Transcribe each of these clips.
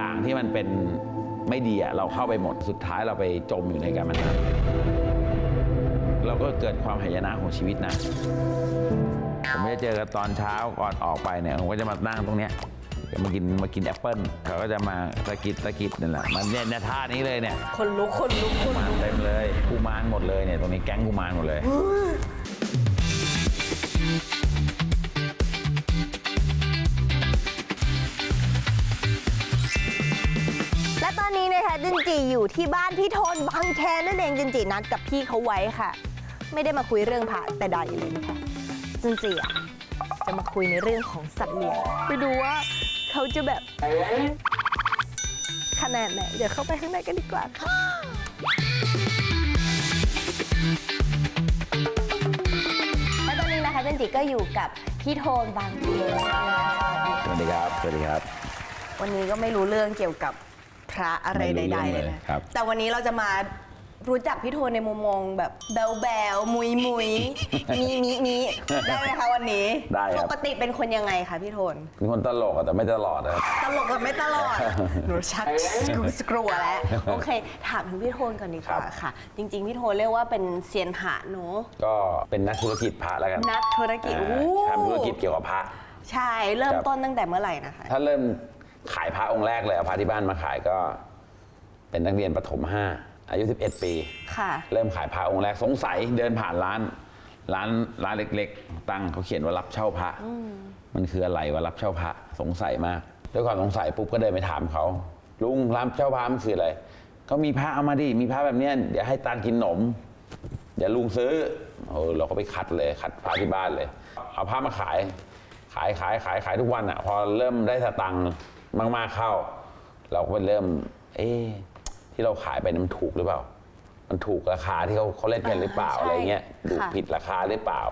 อย่างที่มันเป็นไม่ดีอะเราเข้าไปหมดสุดท้ายเราไปจมอยู่ในการมันนั้นเราก็เกิดความหายนะของชีวิตนะ ผมจะเจอกันตอนเช้าก่อนออกไปเนี่ยผมก็จะมานั่งตรงเนี้ยจะมากินมากินแอปเปิ้ลเขาก็จะมาตะกิดตะกิดนั่นแหละมันเนี่ยเนี่ยท่านี้เลยเนี่ยคนลุกคนลุกคนมาลุกเต็มเลยกุมารหมดเลยเนี่ยตรงนี้แก๊งกุมารหมดเลย และตอนนี้นะคะจินจีอยู่ที่บ้านพี่โทนบางแคนั่นเองจินจีนัดกับพี่เขาไว้ค่ะ ไม่ได้มาคุยเรื่องผ่าแต่ใดเลยนะคะจินจีอะจะมาคุยในเรื่องของสัตว์เลี้ยงไปดูว่าเขาจะแบบขนาดไหนเดี๋ยวเข้าไปข้างในกันดีกว่าค่ะและตอนนี้นะคะจันจิก็อยู่กับพี่โทนบางเขนนะคะสวัสดีครับสวัสดีครับ วันนี้ก็ไม่รู้เรื่องเกี่ยวกับ พระอะไรไม่รู้ใดเรื่องๆเลยเลยนะ ครับ แต่วันนี้เราจะมารู้จักพี่โทนในมุมมองแบบแบลแบลมุยมุยมีมีมีได้ไหมคะวันนี้ได้ครับ ปกติเป็นคนยังไงคะพี่โทน เป็นคนตลกอะแต่ไม่ตลอดนะครับ ตลกกับไม่ตลอด หนูชักกลัวกลัวแล้ว โอเค ถามถึงพี่โทนก่อนดีกว่าครับ ค่ะ จริง ๆ พี่โทนเรียกว่าเป็นเซียนพระเนอะก็เป็นนักธุรกิจพระแล้วกันนักธุรกิจอ่าอู้ทำธุรกิจเกี่ยวกับพระ ใช่ เริ่มครับ ต้นตั้งแต่เมื่อไหร่นะคะ ถ้าเริ่ม ขายพระองค์แรกเลยเอาพระที่บ้านมาขายก็ เป็นนักเรียนประถมห้าอายุ 11 ปี ค่ะ เริ่มขายพระองค์แรกสงสัยเดินผ่านร้าน ร้านร้านเล็ก ๆ ตั้งเขาเขียนว่ารับเช่าพระมันคืออะไรว่ารับเช่าพระสงสัยมากด้วยความสงสัยปุ๊บก็เดินไปถามเขาลุงรับเช่าพระมันคืออะไรก็มีพระเอามาดิมีพระแบบเนี้ยเดี๋ยวให้ตังค์กินขนม เดี๋ยวลุงซื้อเออเราก็ไปคัดเลยคัดพระที่บ้านเลย เอาพระมาขาย ขายขายขายขายทุกวันอะ พอเริ่มได้สตังค์ มากๆเข้า เราก็ไปเริ่ม เอ๊ะที่เราขายไปนั้นมันถูกหรือเปล่า มันถูกราคาที่เขาเขาเล่นกันหรือเปล่าอ่าใช่อะไรเงี้ยดูค่ะผิดราคาหรือเปล่า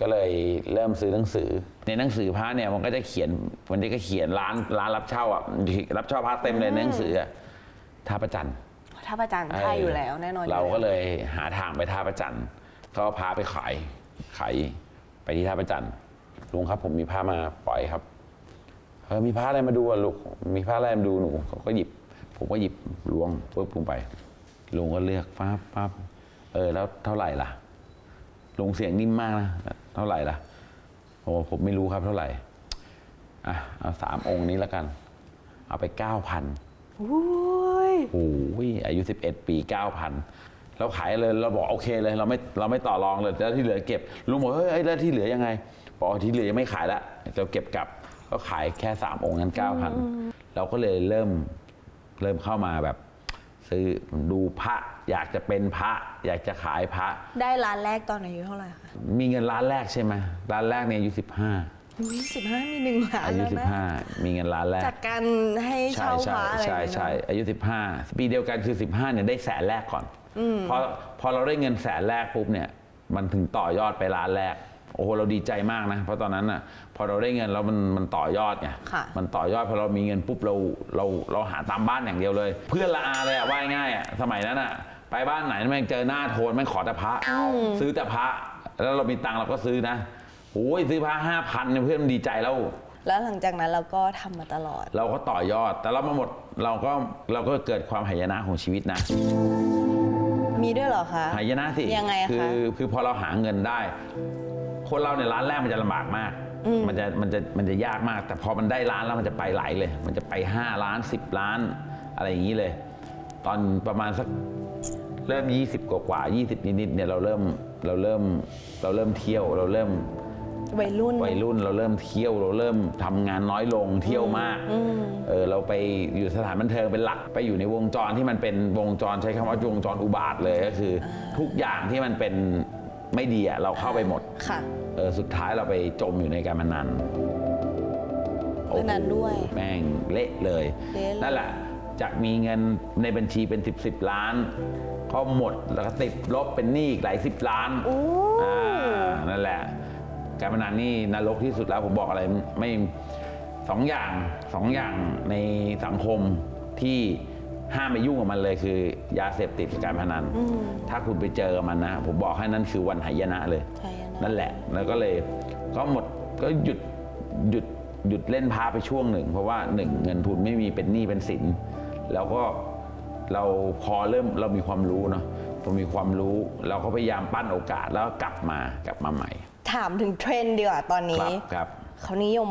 ก็เลยเริ่มซื้อหนังสือ ในหนังสือพระเนี่ยมันก็จะเขียนวันนี้ก็เขียนร้านร้านรับเช่าอะรับเช่าพระเต็มเลยในหนังสืออะท่าประจันทร์ถ้าประจันใช่อยู่แล้วแน่นอนเราอยู่ก็แล้วเลยหาทางไปท่าประจันทร์เขาก็พาไปขายขายไปที่ท่าประจันทร์ลุงครับผมมีผ้ามาปล่อยครับเออมีผ้าอะไรมาดูอะลูกมีผ้าอะไรมาดูหนูเขาก็หยิบ ผมก็หยิบล้วงปุ๊บลงไปลุงก็เลือกฟ้าปั๊บเออ แล้วเท่าไหร่ล่ะลุงเสียงนิ่มมากนะเท่าไหร่ล่ะผมบอกผมไม่รู้ครับเท่าไหร่อะเอาสามองค์นี้แล้วกัน เอาไปเก้าพันอุ้ยโอ้ยอายุ11ปี9,000เราขายเลยเราบอกโอเคเลยเราไม่เราไม่ต่อรองเลยแล้วที่เหลือเก็บลุงบอกเฮ้ยเอ้ยแล้วที่เหลือยังไงบอกที่เหลือยังไม่ขายละเราเก็บกลับ ก็ขายแค่ 3 องค์นั้น 9,000 เราก็เลยเริ่มเริ่มเข้ามาแบบ ซื้อดูพระอยากจะเป็นพระ อยากจะขายพระ ได้ร้านแรกตอนอายุเท่าไหร่คะมีเงินล้านแรกใช่ไหมล้านแรกเนี่ยอายุอุ้ยสิบห้ามีหนึ่งล้า15นอายุแล้วนะ15มีเงินล้านแรก จากการให้ใช่เช่าใช่พระอะไรใช่อย่างเงี้ยใช่เนอะ อายุ 15 ปีเดียวกันคือ 15เนี่ยได้แสนแรกก่อนพอพอเราได้เงินแสนแรกปุ๊บเนี่ย มันถึงต่อยอดไปล้านแรก โอ้โหเราดีใจมากนะ เพราะตอนนั้นอะพอเราได้เงินแล้วมันมันต่อยอดไงค่ะมันต่อยอดพอเรามีเงินปุ๊บเราเราเราหาตามบ้านอย่างเดียวเลย เพื่อนละอาเลยอะว่ายง่ายอะสมัยนั้นอะไปบ้านไหนแม่งเจอหน้าโทนแม่งขอแต่พระ ซื้อแต่พระ แล้วเรามีตังค์เราก็ซื้อนะโอ้ยซื้อพระห้าพันเนี่ยเพื่อนมันดีใจแล้วแล้วหลังจากนั้นเราก็ทำมาตลอด เราก็ต่อยอด แต่เรามาหมดเราก็เราก็เกิดความหายนะของชีวิตนะ มีด้วยเหรอคะ หายนะสิยังไงคะคือคือพอเราหาเงินได้ คนเราเนี่ยร้านแรกมันจะลำบากมากมันจะมันจะมันจะยากมาก แต่พอมันได้ร้านแล้วมันจะไปไหลเลย มันจะไป 5 ล้าน 10 ล้าน อะไรอย่างนี้เลย ตอนประมาณสักเริ่ม 20 กว่ากว่าๆ20 นิดๆเนี่ยเราเริ่มเราเริ่มเราเริ่มเที่ยวเราเริ่ม วัยรุ่น วัยรุ่นเราเริ่มเที่ยวเราเริ่มทำงานน้อยลงเที่ยวมากเออเราไปอยู่สถานบันเทิงเป็นหลักไปอยู่ในวงจรที่มันเป็นวงจรใช้คำว่าวงจรอุบาทเลยก็คืออทุกอย่างที่มันเป็น ไม่ดีอะเราเข้าไปหมดค่ะ เออสุดท้ายเราไปจมอยู่ในการพนันโอ้โหพนันด้วยแม่งเละเลย เละเลย นั่นแหละจากมีเงินในบัญชีเป็น 10บสล้านก็หมดแล้วก็ติดลบเป็นหนี้อีกหลายสิบล้านโอ้อ่านั่นแหละ การพนันนี่นรกที่สุดแล้วผมบอกอะไรไม่สองอย่างสองอย่างในสังคมที่ ห้ามไปยุ่งกับมันเลยคือยาเสพติดกับการพนัน ถ้าคุณไปเจอกับมันนะ ผมบอกให้นั่นคือวันหายนะเลยหายนะนั่นแหละ แล้วก็เลยก็หมดก็หยุดหยุดหยุดเล่นพาไปช่วงหนึ่ง เพราะว่าหนึ่งเงินทุนไม่มีเป็นหนี้เป็นสิน แล้วก็เราพอเริ่มเรามีความรู้เนาะพอมีความรู้เราก็พยายามปั้นโอกาสแล้วก็กลับมากลับมาใหม่ ถามถึงเทรนด์ดีกว่าตอนคนี้รับครับเขานิยม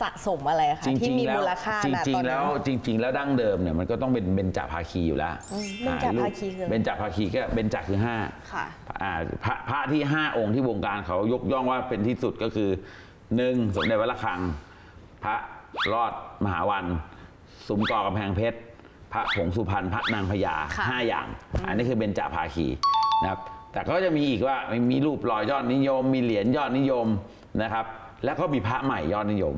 สะสมอะไรคะที่มีมูลค่าจนะริตงอนๆนั้แล้นวจริง ๆ แล้วดั้งเดิมเนี่ยมันก็ต้องเป็นเบญจภาคีอยู่แล้วอืมเบญจภาคีคืออะไรเบญจภาคีก็เบญจคือห้าค่ะ อ่าพระพระที่5องค์ที่วงการเขายกย่องว่าเป็นที่สุดก็คือหนึ่งสมเด็จวัดระฆัง พระรอดมหาวันสุมกอกำแพงเพชร พระผงสุพรรณพระนางพญาค่ะ ห้าอย่าง อันนี้คือเบญจภาคีนะครับ แต่ก็จะมีอีกว่ามีรูปหล่อยอดนิยม มีเหรียญยอดนิยมนะครับ แล้วก็มีพระใหม่ยอดนิยม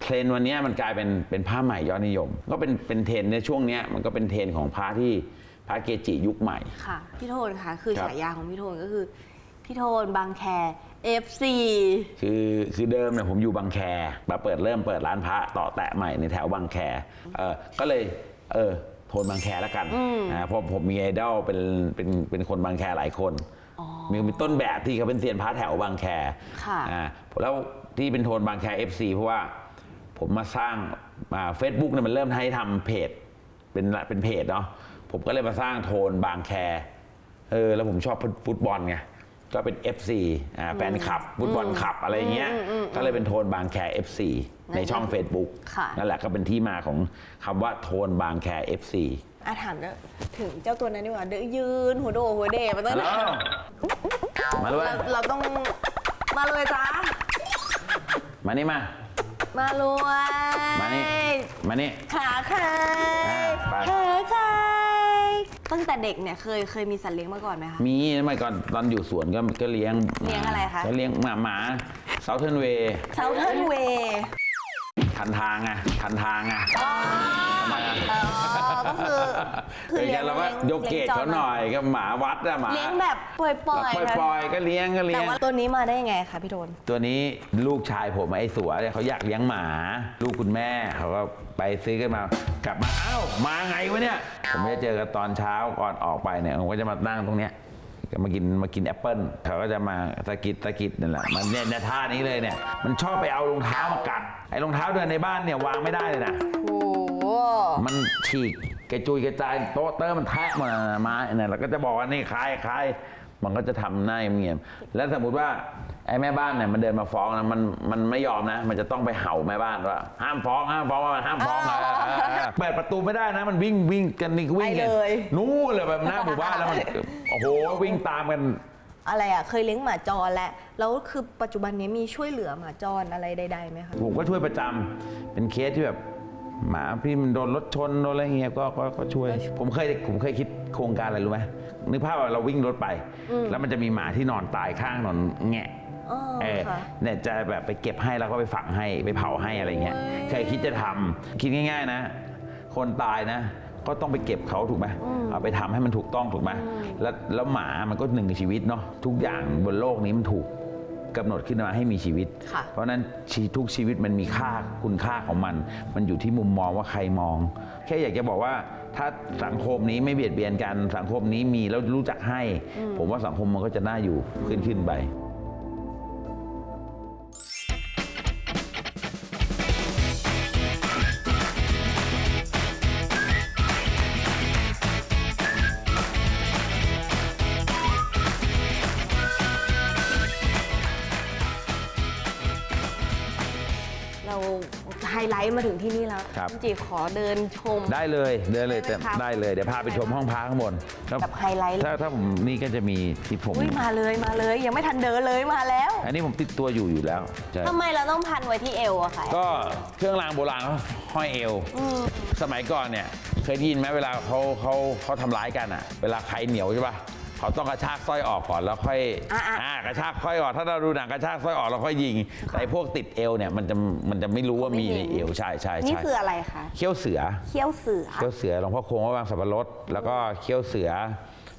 เทรนด์วันนี้มันกลายเป็นเป็นผ้าใหม่ยอดนิยม ก็เป็นเป็นเทรนด์ในช่วงเนี้ยมันก็เป็นเทรนด์ของพระที่พระเกจิยุคใหม่ค่ะพี่โทนค่ะคือครับฉายาของพี่โทนก็คือพี่โทนบางแค FC คือคือเดิมเนี่ยผมอยู่บางแคมาเปิดเริ่มเปิดร้านพระต่อแตะใหม่ในแถวบางแคเออก็เลยเออโทนบางแคแล้วกันนะเพราะผมมีไอดอลเป็นเป็นเป็นคนบางแคหลายคนมีมีต้นแบบที่เขาเป็นเซียนพระแถวบางแคค่ะอ่าแล้วที่เป็นโทนบางแค FC เพราะว่า ผมมาสร้างเฟซบุ๊กเนี่ยมันเริ่มให้ทำเพจเป็นเป็นเพจเนาะผมก็เลยมาสร้างโทนบางแคเออแล้วผมชอบฟุตบอลไงก็เป็น FC อ่าแฟนคลับฟุตบอลคลับอะไรเงี้ยก็เลยเป็นโทนบางแค FC ในช่อง Facebook ค่ะนั่นแหละก็เป็นที่มาของคำว่าโทนบางแค FC อาถามถึงเจ้าตัวนั้นดีกว่าเดอะยืน หัวโดหัวเดมาตั้งฮัลโหลนานมาด้วยเราเราต้องมาเลยจ้ามานี่มา มาเลยมานี่มานี่ ขาใครอ่าไป ขาใครตั้งแต่เด็กเนี่ยเคยเคยมีสัตว์เลี้ยงมาก่อนไหมคะ มีเมื่อก่อนตอนอยู่สวนก็ก็เลี้ยงเลี้ยงอะไรคะ ก็เลี้ยงหมาหมาเซาเทิร์นเวย์เซาเทิร์นเวย์ทันทางไงทันทางไงทำไมอะ ก็คือคือเป็นเลี้ไงยงเราก็ยกเกตเขาหน่อยก็หมาวัดอะหมาเลี้ยงแบบปล่อยก็ๆปล่อยนะปล่อยๆก็เลี้ยงก็เลี้แต่ยงว่าตัวนี้มาได้ยังไงคะพี่โทนตัวนี้ลูกชายผมไอ้สัวเนี่ยเขาอยากเลี้ยงหมา ลูกคุณแม่เขาก็ไปซื้อกันมากลับมาอ้าวมาไงวะเนี่ยผมจะเจอกันตอนเช้าก่อนออกไปเนี่ยผมก็จะมานั่งตรงเนี้ยก็มากินมากินแอปเปิ้ลเขาก็จะมาตะกิดตะกิดนั่นแหละมันเนี่ยเนี่ยท่านี้เลยเนี่ยมันชอบไปเอารองเท้ามากัดไอ้รองเท้าเดินในบ้านเนี่ยวางไม่ได้เลยนะโอ้โห มันฉีกกระจุยกระจายโต๊ะเตอร์มันแทะมามาเนี่ยเราก็จะบอกว่านี่คลายคลายมันก็จะทำหน้าเงียบๆแล้วสมมติว่าไอ้แม่บ้านเนี่ยมันเดินมาฟ้องนะมันมันไม่ยอมนะ มันจะต้องไปเห่าแม่บ้านว่าห้ามฟ้องห้ามฟ้องว่าห้ามฟ้องนะเปิดประตูไม่ได้นะ มันวิ่งวิ่งกันนี่ก็วิ่งกันนู้นเลยแบบหน้าหมู่บ้านแล้วมันโอ้โหวิ่งตามกัน อะไรอะ เคยเลี้ยงหมาจรแล้วแล้วคือปัจจุบันนี้มีช่วยเหลือหมาจรอะไรใดๆไหมคะ ผมก็ช่วยประจำเป็นเคสที่แบบ หมาพี่มันโดนรถชนโดนอะไรเงี้ยก็ก็ก็ช่วย ผมเคยผมเคยคิดโครงการอะไรรู้ไหมนึกภาพว่าเราวิ่งรถไป แล้วมันจะมีหมาที่นอนตายข้างถนนแงะอ๋อเออค่ะ เนี่ยจะแบบไปเก็บให้แล้วก็ไปฝังให้ไปเผาให้อะไรเงี้ยเคยคิดจะทำคิดง่ายๆนะ คนตายนะ ก็ต้องไปเก็บเขาถูกไหมเอาไปทำให้มันถูกต้องถูกไหมแล้วแล้วหมามันก็หนึ่งในชีวิตเนาะทุกอย่างบนโลกนี้มันถูก กำหนดขึ้นมาให้มีชีวิตค่ะเพราะฉะนั้นชีทุกชีวิตมันมีค่าคุณค่าของมัน มันอยู่ที่มุมมองว่าใครมอง แค่อยากจะบอกว่าถ้าสังคมนี้ไม่เบียดเบียนกันสังคมนี้มีแล้วรู้จักให้ ผมว่าสังคมมันก็จะน่าอยู่ขึ้นขึ้นไป ไฮไลท์มาถึงที่นี่แล้วครับจีขอเดินชม ได้เลยเดินเลยได้แต่ไหมคะได้เลยเดี๋ยวพาไปชมห้องพักข้างบนครับแบบไฮไลท์เลย ถ้าถ้าผมนี่ก็จะมีที่ผม อุ้ยมาเลยมาเลย ยังไม่ทันเดินเลยมาแล้วอันนี้ผมติดตัวอยู่อยู่แล้วใช่ทำไมเราต้องพันไว้ที่เอวอะคะก็เครื่องรางโบราณเขาห้อยเอวสมัยก่อนเนี่ยเคยได้ยินไหมเวลาเขาเขาเขาทำร้ายกันอะ เวลาใครเหนียวใช่ปะ เขาต้องกระชากสร้อยออกก่อนแล้วค่อยอะอะ อ่ากระชากสร้อยออก ถ้าเราดูหนังกระชากสร้อยออกแล้วค่อยยิง แต่ไอ้พวกติดเอวเนี่ยมันจะมันจะไม่รู้ว่ามีในเอวใช่ใช่นี่ใช่คืออะไรคะเขี้ยวเสือ เขี้ยวเสือ เขี้ยวเสือหลวงพ่อคงวัดบางสับปะรดแล้วก็เขี้ยวเสือ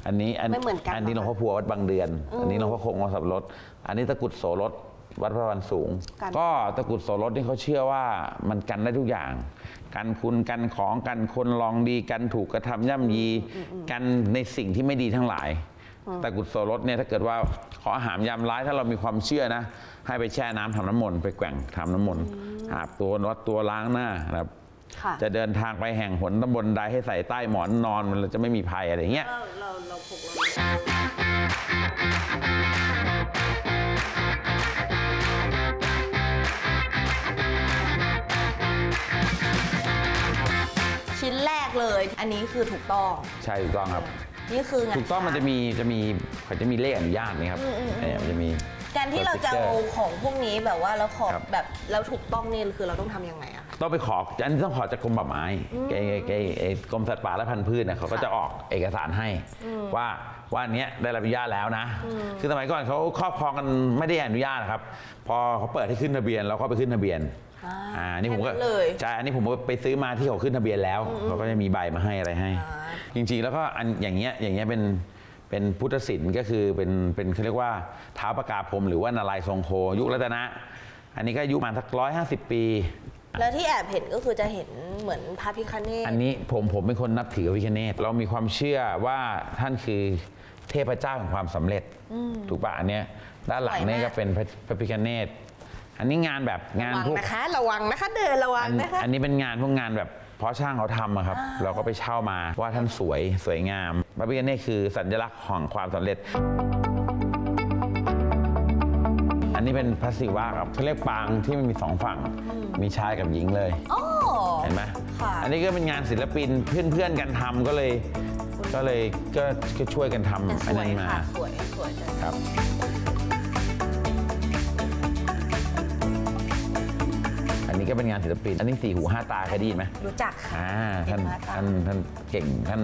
อันนี้อันไม่เหมือนกันอันนี้หลวงพ่อพัววัดบางเดือน อันนี้หลวงพ่อคงวัดสับปะรดอันนี้ตะกรุดโสรถวัดพระวันสูง กัน ก็ตะกรุดโสรถนี่เขาเชื่อว่ามันกันได้ทุกอย่าง กันคุณกันของกันคนลองดีกันถูกกระทำย่ำยีกันในสิ่งที่ไม่ดีทั้งหลาย ตะกรุดโสรถเนี่ยถ้าเกิดว่าขอหามยามร้ายถ้าเรามีความเชื่อนะ ให้ไปแช่น้ำทำน้ำมนต์ไปแกว่งทำน้ำมนต์อาบตัววัดตัวล้างหน้านะครับค่ะจะเดินทางไปแห่งหนตำบลใดให้ใส่ใต้หมอนนอนมันจะไม่มีภัยอะไรอย่างเงี้ยเราเราเราพกเราชิ้นแรกเลย อันนี้คือถูกต้อง ใช่ถูกต้องครับ นี่คืองาน ถูกต้องมันจะมีจะมีเขาจะมีเลขอนุญาตนะครับเนี่ยมันจะมี การที่เราจะเอาของพวกนี้แบบว่าแล้วขอครับ แบบแล้วถูกต้องนี่คือเราต้องทำยังไงอะคะ ต้องไปขออันนี้ต้องขอจากกรมป่าไม้ไอ้ไอ้ไอ้ไอ้กรมสัตว์ป่าและพันธุ์พืชเนี่ยเขาก็จะออกเอกสารให้ว่าว่าอันเนี้ยได้รับอนุญาตแล้วนะ คือสมัยก่อนเขาครอบครองกันไม่ได้อนุญาตนะครับ พอเขาเปิดให้ขึ้นทะเบียนเราก็ไปขึ้นทะเบียน อ่าอ่านี่ผมก็แค่นั้นเลยใช่อันนี้ผมก็ไปซื้อมาที่เขาขึ้นทะเบียนแล้วเขาก็จะมีใบมาให้อะไรให้อ่าจริงๆแล้วก็อันอย่างเงี้ยอย่างเงี้ยเป็นเป็นพุทธศิลป์ก็คือเป็นเป็นเขาเรียกว่าเท้าประกาพรหมหรือว่านารายณ์ทรงโคยุครัตนะ อันนี้ก็อายุประมาณสักร้อยห้าสิบปี แล้วที่แอบเห็นก็คือจะเห็นเหมือนพระพิคเนตอันนี้ผมผมเป็นคนนับถือพระพิฆเนศเรามีความเชื่อว่าท่านคือเทพเจ้าแห่งความสำเร็จถูกปะอันเนี้ยด้านหลังเนี่ยก็เป็นพระพระพิฆเนศ อันนี้งานแบบงานระวังพวก นะคะ ระวังนะคะ เดินระวัอังนนะคะ อันนี้เป็นงานพวกงานแบบเพราะช่างเขาทำอะครับ เราก็ไปเช่ามาว่าท่านสวยสวยงามพระพิฆเนศคือสัญลักษณ์ของความสำเร็จ อันนี้เป็นพระศิวะครับเขาเรียกปางที่มันมีสองฝั่งมีชายกับหญิงเลย โอ้ เห็นไหมค่ะ อันนี้ก็เป็นงานศิลปินเพื่อนๆกันทำก็เลย ก็เลยก็ก็ช่วยกันทำแต่สอันวยนั้นมาค่ะ สวยสวยจัง ครับ นนี้ก็เป็นงานศิลปิน อันนี้สี่หูห้าตาเคยได้ยินไหมรู้จักค่ะอ่าท่านสี่หูห้าตาท่านท่านเก่งท่าน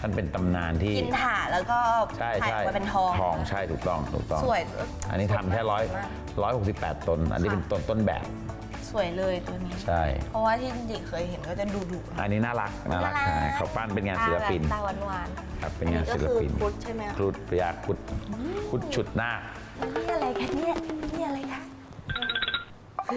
ท่านเป็นตำนานที่กินถ่าแล้วก็ใช่ถ่ายใช่ออกมาเป็นทองทองใช่ถูกต้องถูกต้อง สวยอันนี้ทำแค่ร้อยร้อยหกสิบแปดตน อันนี้เป็นต้นต้นแบบ สวยเลยตัวนี้ ใช่ เพราะว่าที่จริงๆเคยเห็นก็จะดูดุอันนี้น่ารักน่ารักใช่เขาปั้นเป็นงานศิลปินตาหวานหวานครับเป็นงานศิลปินอัก็คือพุทธใช่ไหมครุฑพยาครุฑครุฑฉุดหน้าคนี่อะไรคะเนี่ยนี่อะไรคะ นี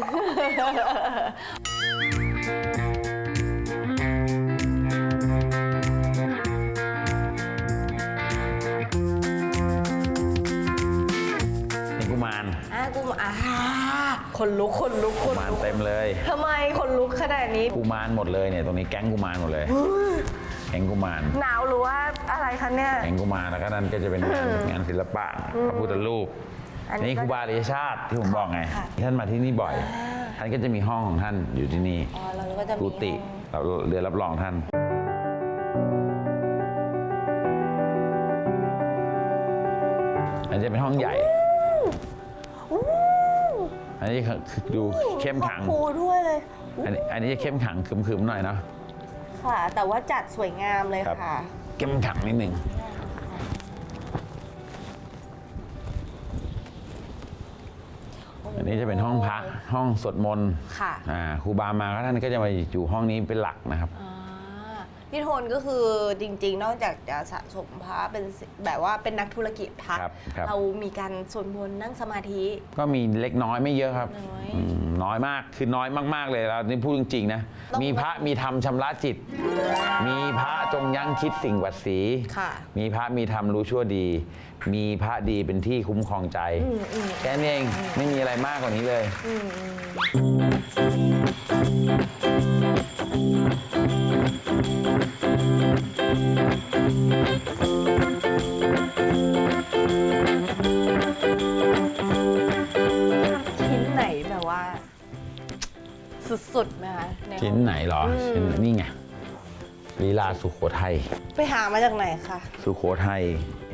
่กุมารอะกูมาอ่าคนลุกคนลุกคกุนมารลุกเต็มเลย ทำไมคนลุกขนาดนี้ กุมารหมดเลยเนี่ยตรงนี้แก๊งกุมารหมดเลย แก๊งกุมาร หนาวหรือว่าอะไรคะเนี่ย แก๊งกุมารแล้วก็นั่นก็จะเป็นงานงานศิลปะพระพุทธรูป อันนี้นี่ก็ครูบาอริยชาติที่ผมบอกไงค่ะท่านมาที่นี่บ่อย ท่านก็จะมีห้องของท่านอยู่ที่นี่อ๋อเราก็จะมีกุฏิห้องเราเรือรับรองท่านอันนี้จะเป็นห้องใหญ่ อันนี้คือดูเข้มขังครูด้วยเลย อันนี้อันนี้จะเข้มขังขึมๆหน่อยเนาะค่ะ แต่ว่าจัดสวยงามเลยครับค่ะ เข้มขังนิดหนึ่ง อันนี้จะเป็นห้องพระห้องสวดมนต์ค่ะ อ่าครูบามาก็ท่านก็จะมาอยู่ห้องนี้เป็นหลักนะครับ อ่าพี่โทนก็คือจริง ๆ นอกจากจะสะสมพระเป็นสิแบบว่าเป็นนักธุรกิจพระครับครับ เรามีการสวดมนต์นั่งสมาธิ ก็มีเล็กน้อยไม่เยอะครับน้อย อืม น้อยมากคือน้อยมาก ๆ เลยเรานี่พูดจริง ๆ นะต้องมีพระมีธรรมชำระจิต มีพระจงยั้งคิดสิ่งหวัดสี ค่ะมีพระมีธรรมรู้ชั่วดี มีพระดีเป็นที่คุ้มครองใจ แค่นี้เองไม่มีอะไรมากกว่านี้เลยชิ้น สุดๆไหมคะใชิ้นไหนเหรอชิ้นนี่ไงลีลาสุโขทัยไปหามาจากไหนคะ สุโขทัย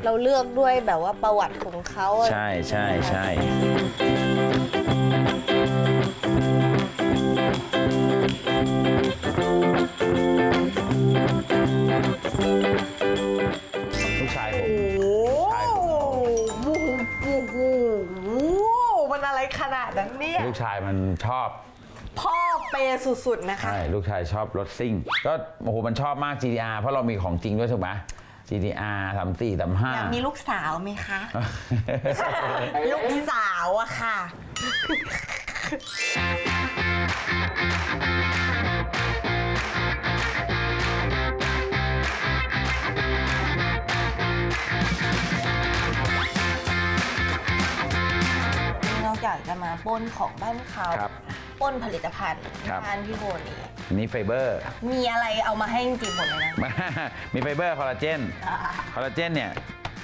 เราเลือกด้วยแบบว่าประวัติของเขาอะใช่ใช่ใช่ลูกชายผม โอ้ใช่โหโอ้โหมันอะไรขนาดนั้นเนี่ย ลูกชายมันชอบพ่อ เปย์สุดๆนะคะ ใช่ลูกชายชอบรถซิ่ง ก็โอ้โหมันชอบมาก GTR เพราะเรามีของจริงด้วยถูกไหม GTR 3 4 3อยากมี5ลูกสาวไหมคะ ลูกสาวอะค่ะ นอกจากจะมาปล้นของบ้านเขาครับ ป้นผลิตภัณฑ์ครับ ทานพี่โทนี่อันนี้ไฟเบอร์ มีอะไรเอามาให้จริงๆหมดเลยนะ มีไฟเบอร์คอลลาเจน คอลลาเจนเนี่ย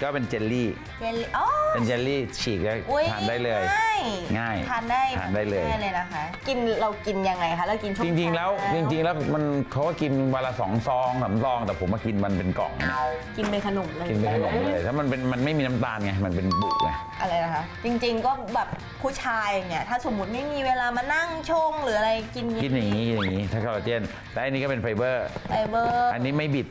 ก็เป็นเจลลี่ เจลลี่อ๋อเป็นเจลลี่ฉีกแล้วอุ๊ยทานได้เลย ง่ายง่ายทานได้ทานได้เลย ง่ายเลยนะคะ กินเรากินยังไงคะ เรากินช่วจริง ๆ แล้วจริง ๆ แล้วมันเขาก็กินวันละสองซองสามซอง แต่ผมมากินมันเป็นกล่องนะกินเป็นขนมเลยกินเป็นขนมเลยถ้ามันเป็นมันไม่มีน้ำตาลไงมันเป็นบุไง อะไรนะคะ จริง ๆ ก็แบบผู้ชายอย่างเงี้ยถ้าสมมติไม่มีเวลามานั่งชงหรืออะไรกินกินอย่างนี้กินอย่างนี้ ถ้าคอลลาเจนและอันนี้ก็เป็นไฟเบอร์ ไฟเบอร์ อันนี้ไม่บิด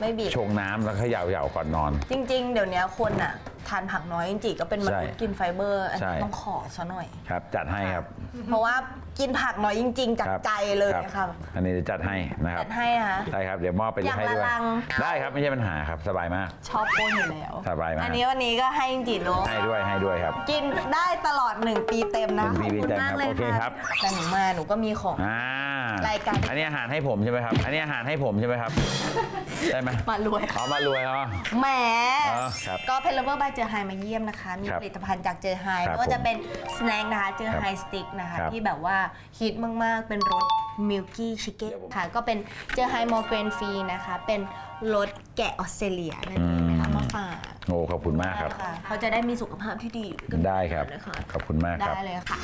ไม่บีบ ชงน้ำแล้วเขย่าๆก่อนนอน จริง ๆ เดี๋ยวนี้คนอะ ทานผักน้อยจริงๆก็เป็นมนุษย์ใช่กินไฟเบอร์อันใช่นี้ต้องขอซะหน่อย ครับ จัดให้ครับ เพราะว่ากินผักน้อยจริง ๆ จากครับใจเลยรับค่ะอันนี้จะจัดให้นะครัจับดให้นะคะได้ครับเดี๋ยวมอบไปอย่างให้ละด้วยลังได้ครับไม่ใช่ปัญหาครับสบายมาก ชอบโป้นอยู่แล้วสบายมากอันนี้วันนี้ก็ให้จริงๆเนอะให้ด้วยให้ด้วยครับ กินได้ตลอด 1 ปีเต็มนะหนึ่งปีขอบคุณเต็มมากครับเลยโอเคค่ะครับแต่หนูมาหนูก็มีของอ่ารายการอันนี้อาหารให้ผมใช่ไหมครับ อันนี้อาหารให้ผมใช่ไหมครับได้ไหมมารวยเอามารวยอ๋อแหมอ๋อครับก็เพลเวอร์บายเจอไฮมาเยี่ยมนะคะ มีครับผลิตภัณฑ์จากเจอไฮครับไม่ว่าจะเป็นสแน็คนะคะเจอครับไฮสติ๊กนะคะ ครับที่แบบว่าฮิตมาก ๆ เป็นรสมิลกี้ชิคเก้นค่ะ ก็เป็นเจอไฮมอร์เกรนฟรีนะคะ เป็นรสแกะออสเตรเลียนั่นเองนะคะมาฝากโอ้ขอบคุณมากครับค่ะเขาจะได้มีสุขภาพที่ดีกันได้ครับ นะคะขอบคุณมากครับ ได้เลยค่ะ